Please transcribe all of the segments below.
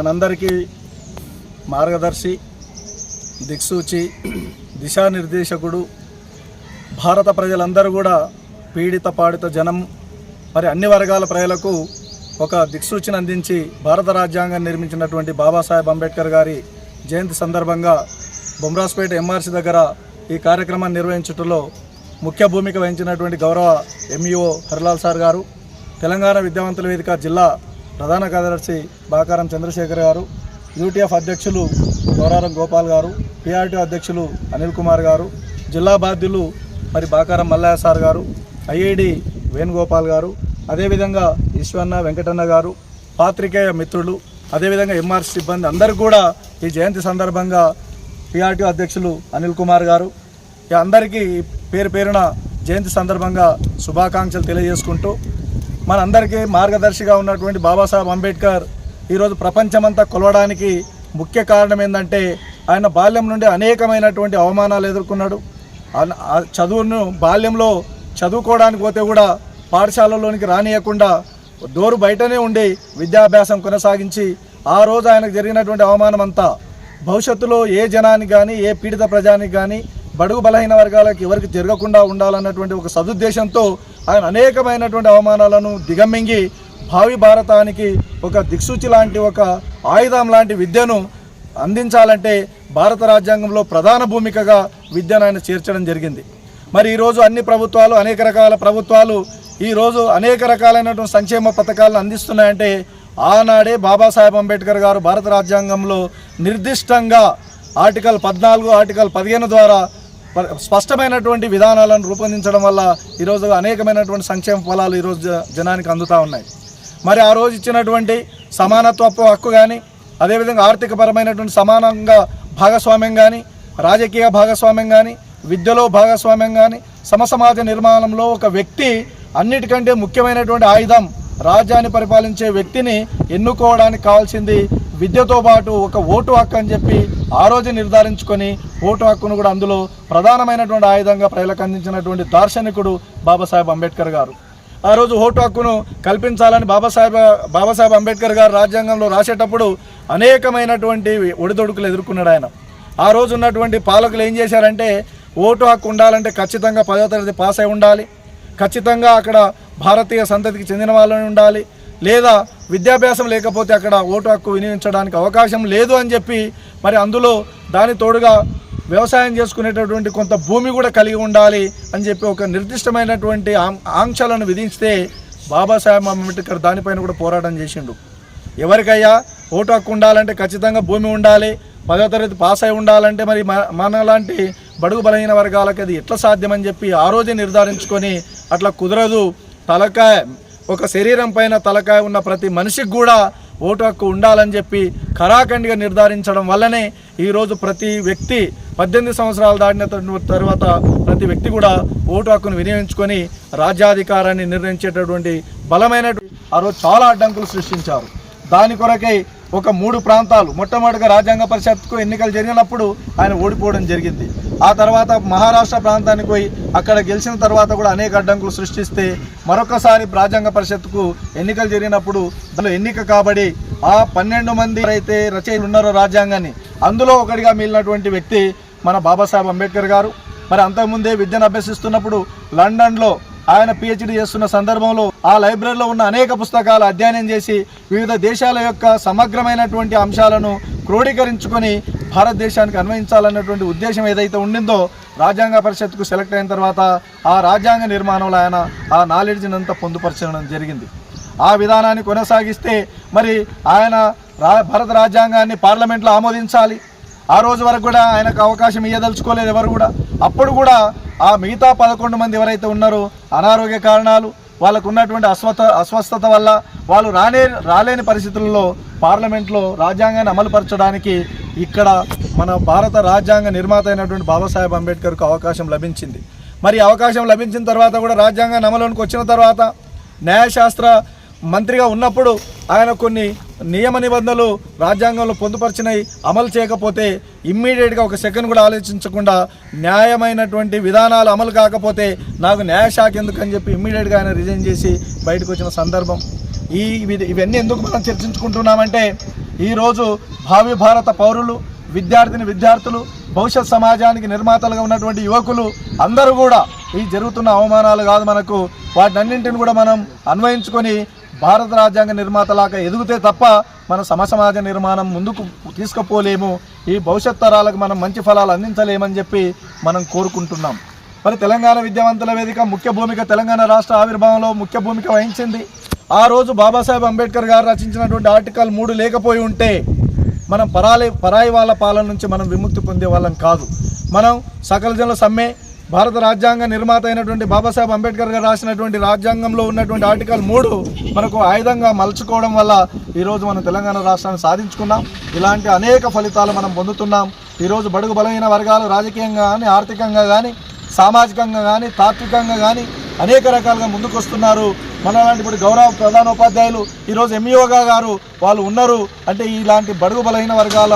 మనందరికీ మార్గదర్శి దిక్సూచి దిశానిర్దేశకుడు భారత ప్రజలందరూ కూడా పీడిత పాడిత జనం మరి అన్ని వర్గాల ప్రజలకు ఒక దిక్సూచిని అందించి భారత రాజ్యాంగాన్ని నిర్మించినటువంటి బాబాసాహెబ్ అంబేద్కర్ గారి జయంతి సందర్భంగా బొమ్రాస్పేట ఎంఆర్సీ దగ్గర ఈ కార్యక్రమాన్ని నిర్వహించడంలో ముఖ్య భూమిక వహించినటువంటి గౌరవ ఎంఈఓ హరిలాల్ సార్ గారు తెలంగాణ విద్యావంతుల వేదిక జిల్లా ప్రధాన కార్యదర్శి బాకారం చంద్రశేఖర్ గారు యూటీఎఫ్ అధ్యక్షులు గౌరారం గోపాల్ గారు పిఆర్టీ అధ్యక్షులు అనిల్ కుమార్ గారు జిల్లా బాధ్యులు మరి బాకారం మల్లయ్య సార్ గారు ఐఐడి వేణుగోపాల్ గారు అదేవిధంగా ఈశ్వన్న వెంకటన్న గారు పాత్రికేయ మిత్రులు అదేవిధంగా ఎంఆర్ సిబ్బంది అందరూ కూడా ఈ జయంతి సందర్భంగా పిఆర్టీ అధ్యక్షులు అనిల్ కుమార్ గారు అందరికీ పేరు పేరున జయంతి సందర్భంగా శుభాకాంక్షలు తెలియజేసుకుంటూ మనందరికీ మార్గదర్శిగా ఉన్నటువంటి బాబాసాహెబ్ అంబేద్కర్ ఈరోజు ప్రపంచమంతా కొలవడానికి ముఖ్య కారణం ఏంటంటే ఆయన బాల్యం నుండి అనేకమైనటువంటి అవమానాలు ఎదుర్కొన్నాడు. చదువును బాల్యంలో చదువుకోవడానికి పోతే కూడా పాఠశాలలోనికి రానియకుండా డోరు బయటనే ఉండి విద్యాభ్యాసం కొనసాగించి ఆ రోజు ఆయనకు జరిగినటువంటి అవమానం అంతా భవిష్యత్తులో ఏ జనానికి కానీ ఏ పీడిత ప్రజానికి కానీ బడుగు బలహీన వర్గాలకు ఎవరికి జరగకుండా ఉండాలన్నటువంటి ఒక సదుద్దేశంతో ఆయన అనేకమైనటువంటి అవమానాలను దిగమింగి భావి భారతానికి ఒక దిక్సూచి లాంటి ఒక ఆయుధం లాంటి విద్యను అందించాలంటే భారత రాజ్యాంగంలో ప్రధాన భూమికగా విద్యను ఆయన చేర్చడం జరిగింది. మరి ఈరోజు అన్ని ప్రభుత్వాలు అనేక రకాల ప్రభుత్వాలు ఈరోజు అనేక రకాలైనటువంటి సంక్షేమ పథకాలను అందిస్తున్నాయంటే ఆనాడే బాబాసాహెబ్ అంబేద్కర్ గారు భారత రాజ్యాంగంలో నిర్దిష్టంగా ఆర్టికల్ పద్నాలుగు ఆర్టికల్ పదిహేను ద్వారా స్పష్టమైనటువంటి విధానాలను రూపొందించడం వల్ల ఈరోజు అనేకమైనటువంటి సంక్షేమ ఫలాలు ఈరోజు జనానికి అందుతూ ఉన్నాయి. మరి ఆ రోజు ఇచ్చినటువంటి సమానత్వపు హక్కు కానీ అదేవిధంగా ఆర్థికపరమైనటువంటి సమానంగా భాగస్వామ్యం కానీ రాజకీయ భాగస్వామ్యం కానీ విద్యలో భాగస్వామ్యం కానీ సమసమాజ నిర్మాణంలో ఒక వ్యక్తి అన్నిటికంటే ముఖ్యమైనటువంటి ఆయుధం రాజ్యాన్ని పరిపాలించే వ్యక్తిని ఎన్నుకోవడానికి కావాల్సింది విద్యతో పాటు ఒక ఓటు హక్కు అని చెప్పి ఆ రోజు నిర్ధారించుకొని ఓటు హక్కును కూడా అందులో ప్రధానమైనటువంటి ఆయుధంగా ప్రజలకు అందించినటువంటి దార్శనికుడు బాబాసాహెబ్ అంబేద్కర్ గారు. ఆ రోజు ఓటు హక్కును కల్పించాలని బాబాసాహెబ్ బాబాసాహెబ్ అంబేద్కర్ గారు రాజ్యాంగంలో రాసేటప్పుడు అనేకమైనటువంటి ఒడిదొడుకులు ఎదుర్కొన్నాడు ఆయన. ఆ రోజు ఉన్నటువంటి పాలకులు ఏం చేశారంటే ఓటు హక్కు ఉండాలంటే ఖచ్చితంగా పదో తరగతి పాస్ అయి ఉండాలి. ఖచ్చితంగా అక్కడ భారతీయ సంతతికి చెందిన వాళ్ళని ఉండాలి. లేదా విద్యాభ్యాసం లేకపోతే అక్కడ ఓటు హక్కు వినియోగించడానికి అవకాశం లేదు అని చెప్పి మరి అందులో దాని తోడుగా వ్యవసాయం చేసుకునేటటువంటి కొంత భూమి కూడా కలిగి ఉండాలి అని చెప్పి ఒక నిర్దిష్టమైనటువంటి ఆం- ఆంక్షలను విధిస్తే బాబాసాహెబ్ అంబేద్కర్ దానిపైన కూడా పోరాటం చేసిండు. ఎవరికయ్యా ఓటు హక్కు ఉండాలంటే ఖచ్చితంగా భూమి ఉండాలి పదో తరగతి పాస్ అయి ఉండాలంటే మరి మన మనలాంటి బడుగు బలహీన వర్గాలకి అది ఎట్లా సాధ్యమని చెప్పి ఆ రోజే నిర్ధారించుకొని అట్లా కుదరదు. తలకాయ ఒక శరీరం పైన తలకాయ ఉన్న ప్రతి మనిషికి కూడా ఓటు హక్కు ఉండాలని చెప్పి ఖరాఖండిగా నిర్ధారించడం వల్లనే ఈరోజు ప్రతి వ్యక్తి పద్దెనిమిది సంవత్సరాలు దాటిన తర్వాత ప్రతి వ్యక్తి కూడా ఓటు హక్కును వినియోగించుకొని రాజ్యాధికారాన్ని నిర్ణయించేటటువంటి బలమైన ఆ రోజు చాలా అడ్డంకులు సృష్టించారు. దాని కొరకై ఒక మూడు ప్రాంతాలు మొట్టమొదటిగా రాజ్యాంగ పరిషత్కు ఎన్నికలు జరిగినప్పుడు ఆయన ఓడిపోవడం జరిగింది. ఆ తర్వాత మహారాష్ట్ర ప్రాంతానికి పోయి అక్కడ గెలిచిన తర్వాత కూడా అనేక అడ్డంకులు సృష్టిస్తే మరొకసారి రాజ్యాంగ పరిషత్కు ఎన్నికలు జరిగినప్పుడు దానిలో ఎన్నిక కాబడి ఆ పన్నెండు మంది అయితే రచయితలు ఉన్నారో రాజ్యాంగాన్ని అందులో ఒకటిగా మిగిలినటువంటి వ్యక్తి మన బాబాసాహెబ్ అంబేద్కర్ గారు. మరి అంతకుముందే విద్యను అభ్యసిస్తున్నప్పుడు లండన్లో ఆయన పిహెచ్డి చేస్తున్న సందర్భంలో ఆ లైబ్రరీలో ఉన్న అనేక పుస్తకాలు అధ్యయనం చేసి వివిధ దేశాల యొక్క సమగ్రమైనటువంటి అంశాలను క్రోడీకరించుకొని భారతదేశానికి అన్వయించాలన్నటువంటి ఉద్దేశం ఏదైతే ఉండిందో రాజ్యాంగ పరిషత్కు సెలెక్ట్ అయిన తర్వాత ఆ రాజ్యాంగ నిర్మాణంలో ఆయన ఆ నాలెడ్జ్ని అంతా పొందుపరచడం జరిగింది. ఆ విధానాన్ని కొనసాగిస్తే మరి ఆయన రా భారత రాజ్యాంగాన్ని పార్లమెంట్లో ఆమోదించాలి. ఆ రోజు వరకు కూడా ఆయనకు అవకాశం ఇవ్వదలుచుకోలేదు ఎవరు కూడా. అప్పుడు కూడా ఆ మిగతా పదకొండు మంది ఎవరైతే ఉన్నారో అనారోగ్య కారణాలు వాళ్ళకు ఉన్నటువంటి అస్వస్థ అస్వస్థత వల్ల వాళ్ళు రానే రాలేని పరిస్థితుల్లో పార్లమెంట్లో రాజ్యాంగాన్ని అమలుపరచడానికి ఇక్కడ మన భారత రాజ్యాంగ నిర్మాత అయినటువంటి బాబాసాహెబ్ అంబేద్కర్కు అవకాశం లభించింది. మరి అవకాశం లభించిన తర్వాత కూడా రాజ్యాంగాన్ని అమలులోకి వచ్చిన తర్వాత న్యాయశాస్త్ర మంత్రిగా ఉన్నప్పుడు ఆయన కొన్ని నియమ నిబంధనలు రాజ్యాంగంలో పొందుపరిచినవి అమలు చేయకపోతే ఇమ్మీడియట్గా ఒక సెకండ్ కూడా ఆలోచించకుండా న్యాయమైనటువంటి విధానాలు అమలు కాకపోతే నాకు న్యాయశాఖ ఎందుకని చెప్పి ఇమ్మీడియట్గా ఆయన రిజైన్ చేసి బయటకు వచ్చిన సందర్భం. ఈ ఇవన్నీ ఎందుకు మనం చర్చించుకుంటున్నామంటే ఈరోజు భావి భారత పౌరులు విద్యార్థిని విద్యార్థులు భవిష్యత్ సమాజానికి నిర్మాతలుగా ఉన్నటువంటి యువకులు అందరూ కూడా ఈ జరుగుతున్న అవమానాలు కాదు మనకు. వాటన్నింటిని కూడా మనం అన్వయించుకొని భారత రాజ్యాంగ నిర్మాతలాగా ఎదిగితే తప్ప మన సమసమాజ నిర్మాణం ముందుకు తీసుకుపోలేము. ఈ భవిష్యత్ తరాలకు మనం మంచి ఫలాలు అందించలేమని చెప్పి మనం కోరుకుంటున్నాం. మరి తెలంగాణ విద్యావంతుల వేదిక ముఖ్య భూమిక తెలంగాణ రాష్ట్ర ఆవిర్భావంలో ముఖ్య భూమిక వహించింది. ఆ రోజు బాబాసాహెబ్ అంబేద్కర్ గారు రచించినటువంటి ఆర్టికల్ మూడు లేకపోయి ఉంటే మనం పరాలి పరాయి వాళ్ళ పాలన నుంచి మనం విముక్తి పొందే వాళ్ళం కాదు. మనం సకల జనుల సమ్మె భారత రాజ్యాంగ నిర్మాత అయినటువంటి బాబాసాహెబ్ అంబేద్కర్ గారు రాసినటువంటి రాజ్యాంగంలో ఉన్నటువంటి ఆర్టికల్ మూడు మనకు ఆయుధంగా మలుచుకోవడం వల్ల ఈరోజు మనం తెలంగాణ రాష్ట్రాన్ని సాధించుకున్నాం. ఇలాంటి అనేక ఫలితాలు మనం పొందుతున్నాం. ఈరోజు బడుగు బలమైన వర్గాలు రాజకీయంగా కానీ ఆర్థికంగా కానీ సామాజికంగా కానీ తాత్వికంగా కానీ అనేక రకాలుగా ముందుకు వస్తున్నారు మన లాంటి ఇప్పుడు గౌరవ ప్రధానోపాధ్యాయులు ఈరోజు ఎంఈఓగా గారు వాళ్ళు ఉన్నారు. అంటే ఇలాంటి బడుగు బలహీన వర్గాల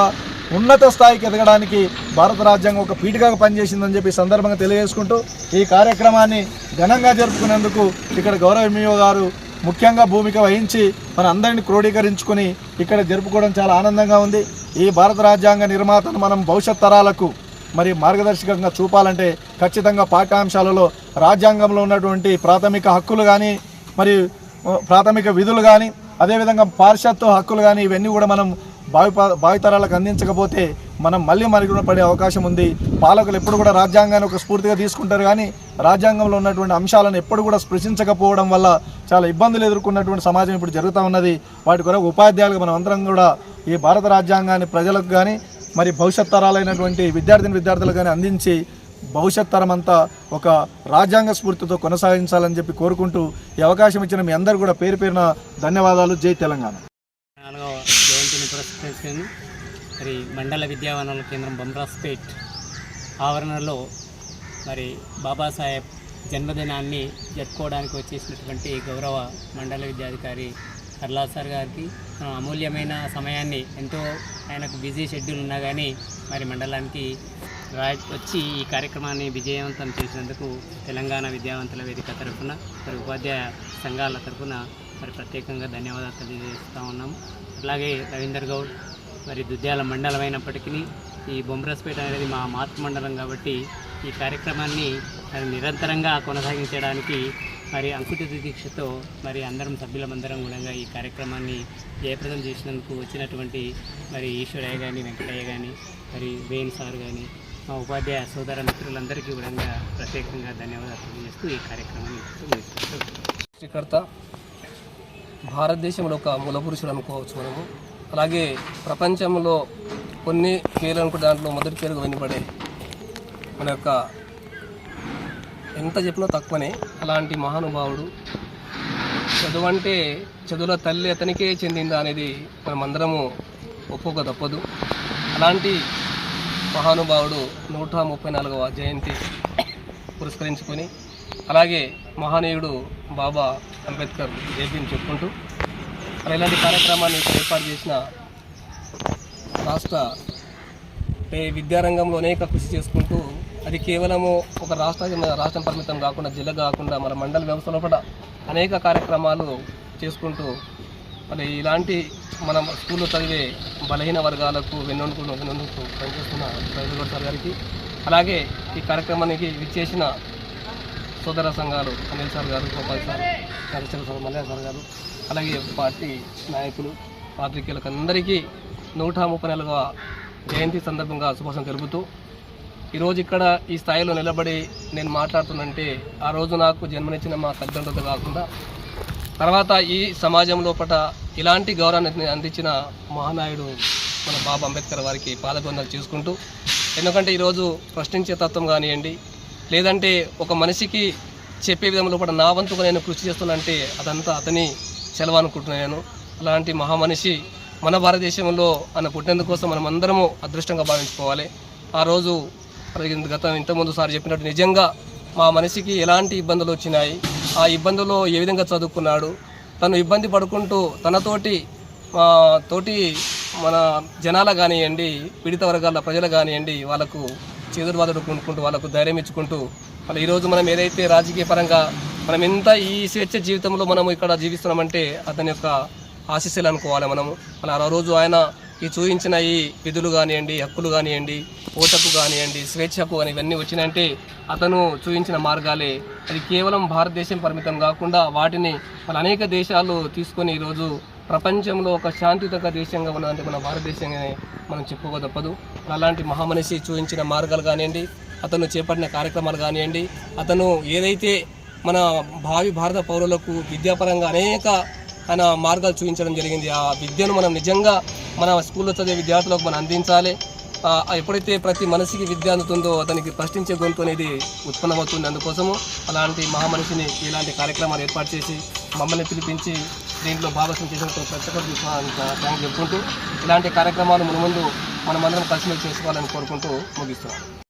ఉన్నత స్థాయికి ఎదగడానికి భారత రాజ్యాంగం ఒక పీఠికగా పనిచేసిందని చెప్పి సందర్భంగా తెలియజేసుకుంటూ ఈ కార్యక్రమాన్ని ఘనంగా జరుపుకునేందుకు ఇక్కడ గౌరవ ఎంఈఓ గారు ముఖ్యంగా భూమిక వహించి మన అందరినీ క్రోడీకరించుకొని ఇక్కడ జరుపుకోవడం చాలా ఆనందంగా ఉంది. ఈ భారత రాజ్యాంగ నిర్మాతను మనం భవిష్యత్ తరాలకు మరి మార్గదర్శకంగా చూపాలంటే ఖచ్చితంగా పాఠ్యాంశాలలో రాజ్యాంగంలో ఉన్నటువంటి ప్రాథమిక హక్కులు కానీ మరి ప్రాథమిక విధులు కానీ అదేవిధంగా పారిశత్వ హక్కులు కానీ ఇవన్నీ కూడా మనం భావి భావితరాలకు అందించకపోతే మనం మళ్ళీ మరుగున పడే అవకాశం ఉంది. పాలకులు ఎప్పుడు కూడా రాజ్యాంగాన్ని ఒక స్ఫూర్తిగా తీసుకుంటారు కానీ రాజ్యాంగంలో ఉన్నటువంటి అంశాలను ఎప్పుడు కూడా స్పృశించకపోవడం వల్ల చాలా ఇబ్బందులు ఎదుర్కొన్నటువంటి సమాజం ఇప్పుడు జరుగుతూ ఉన్నది. వాటి కొరకు ఉపాధ్యాయులకు మనం అందరం కూడా ఈ భారత రాజ్యాంగాన్ని ప్రజలకు కానీ మరి భవిష్యత్ తరాలైనటువంటి విద్యార్థిని విద్యార్థులకు కానీ అందించి భవిష్యత్ తరం అంతా ఒక రాజ్యాంగ స్ఫూర్తితో కొనసాగించాలని చెప్పి కోరుకుంటూ ఈ అవకాశం ఇచ్చిన మీ అందరు కూడా పేరు పేరున ధన్యవాదాలు. జై తెలంగాణ. జయంతిని మరి మండల విద్యావనాల కేంద్రం బమ్రాస్పేట్ ఆవరణలో మరి బాబాసాహెబ్ జన్మదినాన్ని జరుపుకోవడానికి వచ్చేసినటువంటి గౌరవ మండల విద్యాధికారి కర్లా సార్ గారికి అమూల్యమైన సమయాన్ని ఎంతో ఆయనకు బిజీ షెడ్యూల్ ఉన్నా కానీ మరి మండలానికి రా వచ్చి ఈ కార్యక్రమాన్ని విజయవంతం చేసినందుకు తెలంగాణ విద్యావంతుల వేదిక తరఫున మరి ఉపాధ్యాయ సంఘాల తరఫున మరి ప్రత్యేకంగా ధన్యవాదాలు తెలియజేస్తూ ఉన్నాం. అలాగే రవీందర్ గౌడ్ మరి దుద్యాల మండలం అయినప్పటికీ ఈ బొమ్రస్పేట అనేది మా మాతృ మండలం కాబట్టి ఈ కార్యక్రమాన్ని మరి నిరంతరంగా కొనసాగించడానికి మరి అంకుటిత దీక్షతో మరి అందరం సభ్యులమందరం కూడా ఈ కార్యక్రమాన్ని జయప్రదం చేసినందుకు వచ్చినటువంటి మరి ఈశ్వరయ్య కానీ వెంకటయ్య కానీ మరి వేణు సార్ కానీ మా ఉపాధ్యాయ సోదర మిత్రులందరికీ కూడా ప్రత్యేకంగా ధన్యవాదాలు తెలియజేస్తూ ఈ కార్యక్రమాన్ని సృష్టికర్త భారతదేశంలో ఒక మూల పురుషుడు అనుకోవచ్చు మనము. అలాగే ప్రపంచంలో కొన్ని పేర్లు అనుకుంటే దాంట్లో మొదటి పేరుగా వినపడే మన యొక్క ఎంత చెప్పినా తక్కువనే. అలాంటి మహానుభావుడు చదువు అంటే చదువుల తల్లి అతనికే చెందిందా అనేది మనమందరము అందరము ఒప్పుక తప్పదు. అలాంటి మహానుభావుడు నూట ముప్పై నాలుగవ జయంతి పురస్కరించుకొని అలాగే మహనీయుడు బాబా అంబేద్కర్ జయంతిని చెప్పుకుంటూ మరి ఇలాంటి కార్యక్రమాన్ని ఏర్పాటు చేసిన రాష్ట్ర విద్యారంగంలో అనేక కృషి చేసుకుంటూ అది కేవలము ఒక రాష్ట్ర రాష్ట్రం పరిమితం కాకుండా జిల్లా కాకుండా మన మండల వ్యవస్థలో కూడా అనేక కార్యక్రమాలు చేసుకుంటూ మరి ఇలాంటి మనం స్కూల్లో చదివే బలహీన వర్గాలకు వెన్నుకు వెన్నుకు పనిచేస్తున్న రవీంద్ర సార్ గారికి. అలాగే ఈ కార్యక్రమానికి విచ్చేసిన సోదర సంఘాలు అనిల్ సార్ గారు Gopal sir Harichandra sir Mallaiah sir గారు అలాగే పార్టీ నాయకులు పాత్రికేయులకు అందరికీ నూట ముప్పై నాలుగవ జయంతి సందర్భంగా శుభాషం తెలుపుతూ ఈరోజు ఇక్కడ ఈ స్థాయిలో నిలబడి నేను మాట్లాడుతున్నంటే ఆ రోజు నాకు జన్మనిచ్చిన మా తల్లిదండ్రులతో కాకుండా తర్వాత ఈ సమాజం లోపల ఇలాంటి గౌరవాన్ని అందించిన మహానాయుడు మన బాబా అంబేద్కర్ వారికి పాదబంధాలు చేసుకుంటూ ఎందుకంటే ఈరోజు ప్రశ్నించే తత్వం కానివ్వండి లేదంటే ఒక మనిషికి చెప్పే విధంలో కూడా నా వంతుగా నేను కృషి చేస్తున్నానంటే అదంతా అతని సెలవు అనుకుంటున్నాను అలాంటి మహామనిషి మన భారతదేశంలో ఆయన పుట్టినందుకోసం మనం అందరము అదృష్టంగా భావించుకోవాలి. ఆ రోజు గతం గత ఇంతకుముందు సార్ చెప్పినట్టు నిజంగా మా మనిషికి ఎలాంటి ఇబ్బందులు వచ్చినాయి ఆ ఇబ్బందులు ఏ విధంగా చదువుకున్నాడు తను ఇబ్బంది పడుకుంటూ తనతోటి మా తోటి మన జనాల కానివ్వండి పీడిత వర్గాల ప్రజలు కానివ్వండి వాళ్ళకు చేదురువాదుడు కొనుక్కుంటూ వాళ్ళకు ధైర్యం ఇచ్చుకుంటూ మళ్ళీ ఈరోజు మనం ఏదైతే రాజకీయ పరంగా మనం ఎంత ఈ స్వేచ్ఛ జీవితంలో మనం ఇక్కడ జీవిస్తున్నామంటే అతని యొక్క ఆశీస్సులు అనుకోవాలి మనము. అలా ఆ రోజు ఆయన ఈ చూపించిన ఈ విధులు కానివ్వండి హక్కులు కానివ్వండి ఓటకు కానివ్వండి స్వేచ్ఛకు కానీ ఇవన్నీ వచ్చినాయంటే అతను చూపించిన మార్గాలే. అది కేవలం భారతదేశం పరిమితం కాకుండా వాటిని మన అనేక దేశాలు తీసుకొని ఈరోజు ప్రపంచంలో ఒక శాంతియుత దేశంగా ఉన్నదంటే మన భారతదేశంగానే మనం చెప్పుకో తప్పదు. అలాంటి మహామనిషి చూపించిన మార్గాలు కానివ్వండి అతను చేపట్టిన కార్యక్రమాలు కానివ్వండి అతను ఏదైతే మన భావి భారత పౌరులకు విద్యాపరంగా అనేక ఆయన మార్గాలు చూపించడం జరిగింది ఆ విద్యను మనం నిజంగా మన స్కూల్లో చదివే విద్యార్థులకు మనం అందించాలి. ఎప్పుడైతే ప్రతి మనిషికి విద్య అందుతుందో అతనికి ప్రశ్నించే గొంతు అనేది ఉత్పన్నమవుతుంది. అందుకోసము అలాంటి మహామనిషిని ఇలాంటి కార్యక్రమాలు ఏర్పాటు చేసి మమ్మల్ని పిలిపించి దీంట్లో భాగస్వామ్యం చేసినందుకు ప్రతి ఒక్కరికి థ్యాంక్ చెప్పుకుంటూ ఇలాంటి కార్యక్రమాలు మన ముందు మనమందరం కలిసిమెలిసి చేసుకోవాలని కోరుకుంటూ ముగిస్తున్నాం